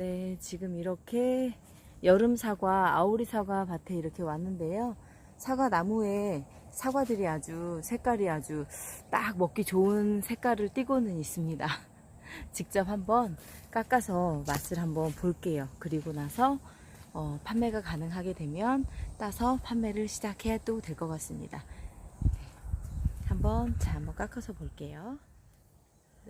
네, 지금 이렇게 여름 사과, 아오리 사과 밭에 이렇게 왔는데요. 사과 나무에 사과들이 아주 색깔이 아주 딱 먹기 좋은 색깔을 띠고는 있습니다. 직접 한번 깎아서 맛을 한번 볼게요. 그리고 나서 어, 판매가 가능하게 되면 따서 판매를 시작해야 또될것 같습니다. 네, 한번 자 한번 깎아서 볼게요.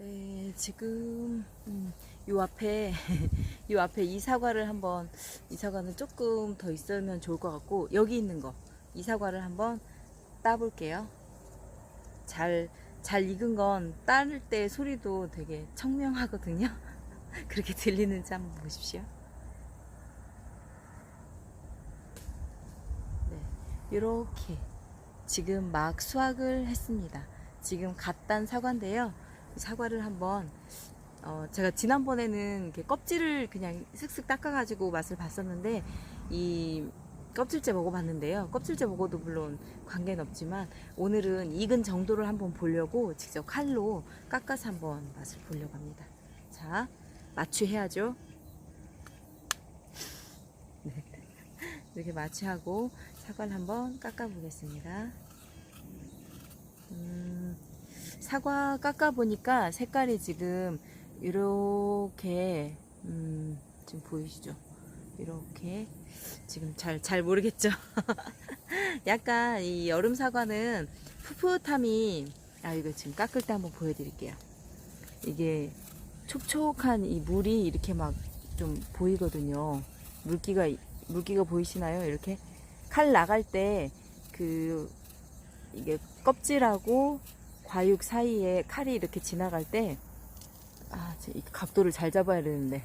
네, 지금 음, 요 앞에 요 앞에 이 사과를 한번 이 사과는 조금 더 있으면 좋을 것 같고 여기 있는 거 이 사과를 한번 따볼게요. 잘 잘 익은 건 따를 때 소리도 되게 청명하거든요. 그렇게 들리는지 한번 보십시오. 네, 이렇게 지금 막 수확을 했습니다. 지금 갓 딴 사과인데요. 이 사과를 한번 어, 제가 지난번에는 이렇게 껍질을 그냥 슥슥 닦아가지고 맛을 봤었는데 이 껍질째 먹어봤는데요. 껍질째 먹어도 물론 관계는 없지만 오늘은 익은 정도를 한번 보려고 직접 칼로 깎아서 한번 맛을 보려고 합니다. 자, 마취해야죠. 네. 이렇게 마취하고 사과를 한번 깎아보겠습니다. 음, 사과 깎아보니까 색깔이 지금 이렇게 음, 지금 보이시죠? 이렇게 지금 잘 잘 모르겠죠? 약간 이 여름 사과는 풋풋함이 아 이거 지금 깎을 때 한번 보여드릴게요. 이게 촉촉한 이 물이 이렇게 막 좀 보이거든요. 물기가 물기가 보이시나요? 이렇게 칼 나갈 때 그 이게 껍질하고 과육 사이에 칼이 이렇게 지나갈 때, 아, 각도를 잘 잡아야 되는데,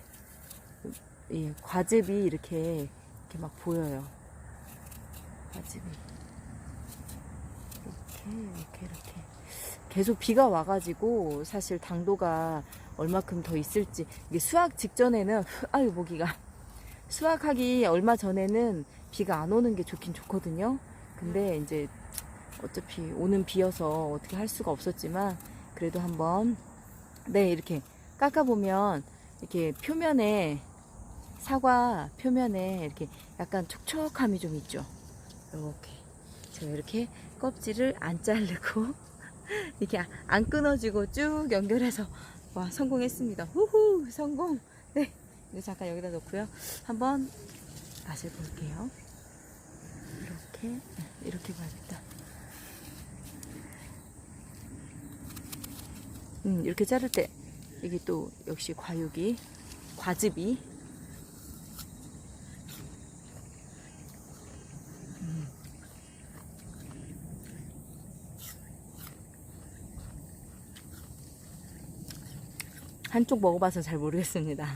이 과즙이 이렇게, 이렇게 막 보여요. 과즙이. 이렇게, 이렇게, 이렇게. 계속 비가 와가지고, 사실 당도가 얼마큼 더 있을지, 이게 수확 직전에는, 아유, 모기가. 수확하기 얼마 전에는 비가 안 오는 게 좋긴 좋거든요. 근데 이제 어차피 오는 비여서 어떻게 할 수가 없었지만 그래도 한번 네 이렇게 깎아 보면 이렇게 표면에 사과 표면에 이렇게 약간 촉촉함이 좀 있죠. 이렇게 제가 이렇게 껍질을 안 자르고 이렇게 안 끊어지고 쭉 연결해서 와 성공했습니다. 후후 성공. 네 이거 잠깐 여기다 놓고요. 한번 맛을 볼게요. 이렇게 네, 이렇게 봐야겠다. 음, 이렇게 자를 때 이게 또 역시 과육이 과즙이 음. 한쪽 먹어봐서 잘 모르겠습니다.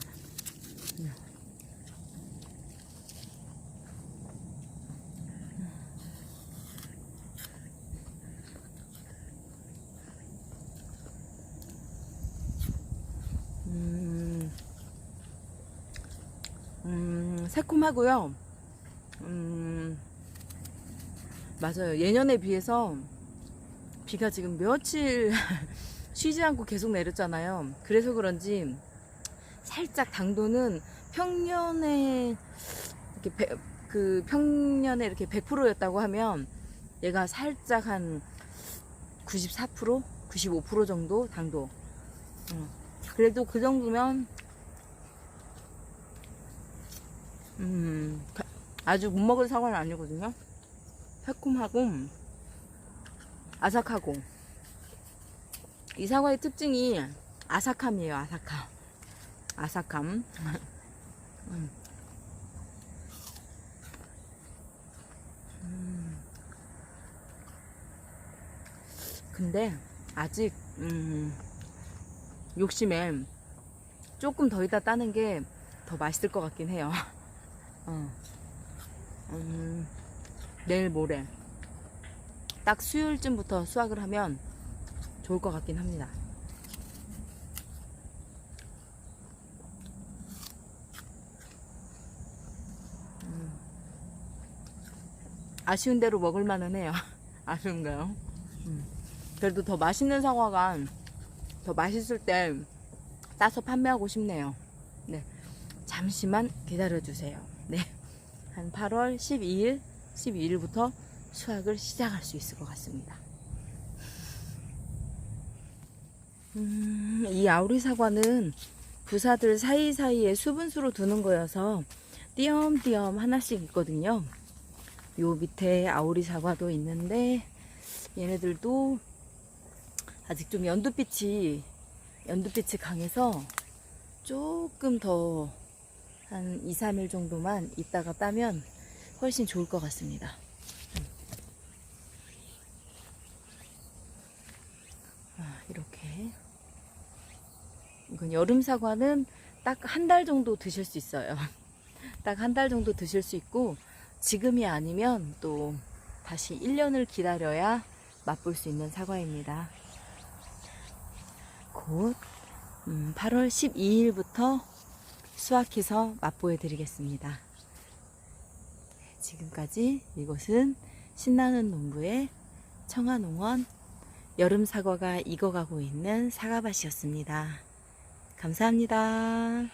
새콤하고요. 음, 맞아요. 예년에 비해서 비가 지금 며칠 쉬지 않고 계속 내렸잖아요. 그래서 그런지 살짝 당도는 평년에 이렇게 배- 그 평년에 이렇게 100%였다고 하면 얘가 살짝 한 94%, 95% 정도 당도. 음. 그래도 그 정도면 음 가- 아주 못 먹을 사과는 아니거든요. 새콤하고 아삭하고 이 사과의 특징이 아삭함이에요. 아삭함. 아삭함. 음. 음. 근데 아직 음, 욕심에 조금 더 이따 따는 게 더 맛있을 것 같긴 해요. 어. 음, 내일 모레 딱 수요일쯤부터 수확을 하면 좋을 것 같긴 합니다. 음. 아쉬운 대로 먹을 만은 해요. 아쉬운가요? 음. 그래도 더 맛있는 사과가 더 맛있을 때 따서 판매하고 싶네요. 네. 잠시만 기다려 주세요. 네. 한 8월 12일, 12일부터 수확을 시작할 수 있을 것 같습니다. 음, 이 아우리 사과는 부사들 사이사이에 수분수로 두는 거여서 띄엄띄엄 하나씩 있거든요. 요 밑에 아우리 사과도 있는데 얘네들도 아직 좀 연두빛이 연두빛이 강해서 조금 더 한 2, 3일 정도만 있다가 따면 훨씬 좋을 것 같습니다. 아, 이렇게 이건 여름 사과는 딱 한 달 정도 드실 수 있어요. 딱 한 달 정도 드실 수 있고 지금이 아니면 또 다시 1년을 기다려야 맛볼 수 있는 사과입니다. 곧 음, 8월 12일부터 수확해서 맛보여 드리겠습니다. 지금까지 이곳은 신나는 농부의 청하농원 여름 사과가 익어가고 있는 사과밭이었습니다. 감사합니다.